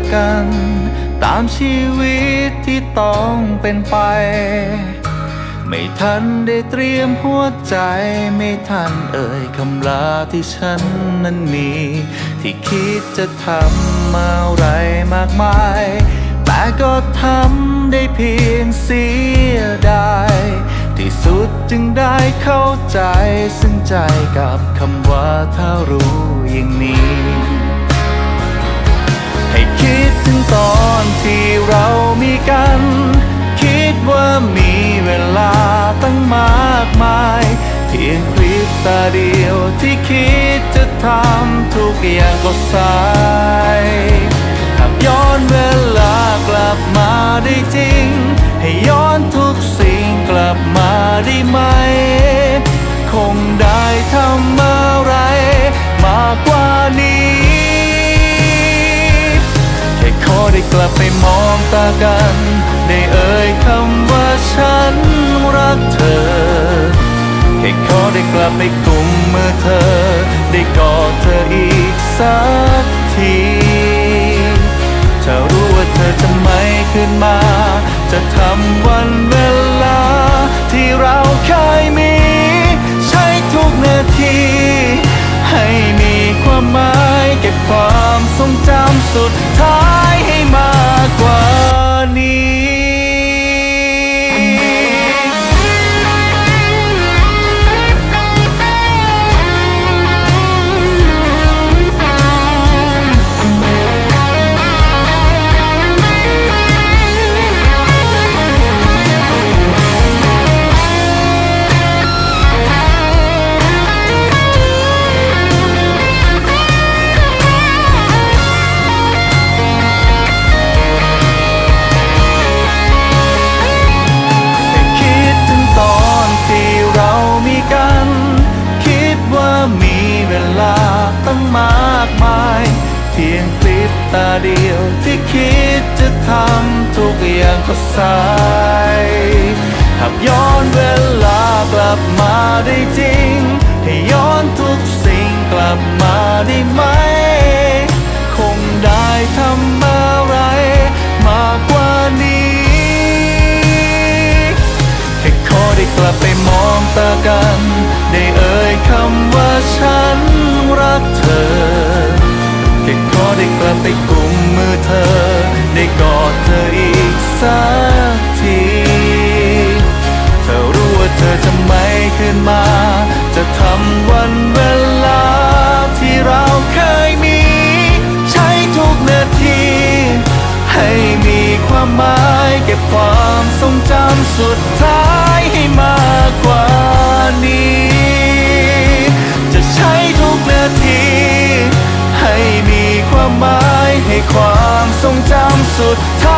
กกัน ตามชีวิตที่ต้องเป็นไป ไม่ทันได้เตรียมหัวใจ ไม่ทันเอ่ยคำลาที่ฉันนั้นมี ที่คิดจะทำอะไรมากมาย แต่ก็ทำได้เพียงเสียดายที่สุดจึงได้เข้าใจ ซึ่งใจกับคำว่าถ้ารู้อย่างนี้ อนที่เรามีกัน คิดว่ามีเวลาตั้งมากมาย เพียงพริบตาเดียวที่คิดจะทำทุกอย่างก็สายหากย้อนเวลากลับมาได้จริง ให้ย้อนทุกสิ่งกลับมาได้ไหม คงได้ทำ ไปมองตากัน ได้เอ่ยคำว่าฉันรักเธอ แค่ขอได้กลับไปกุมมือเธอ ได้กอดเธออีกสักทีถ้ารู้ว่าเธอจะไม่ขึ้นมา จะทำวันเวลา ที่เราเคยมี ใช้ทุกนาที ให้มีความหมายเก็บความทรงจำสุดท้ายให้มา ตาเดียวที่คิดจะทำทุกอย่างก็สายหากย้อนเวลากลับมาได้จริง ให้ย้อนทุกสิ่งกลับมาได้ไหม ค่ขอได้กลับไปกุมมือเธอ ได้กอดเธออีกสักที เธอรู้ว่าเธอจะไม่ขึ้นมา จะทำวันเวลา ที่เราเคยมี ใช้ทุกนาที ให้มีความหมายเก็บความทรงจำสุดท้าย สุดท้ายงดง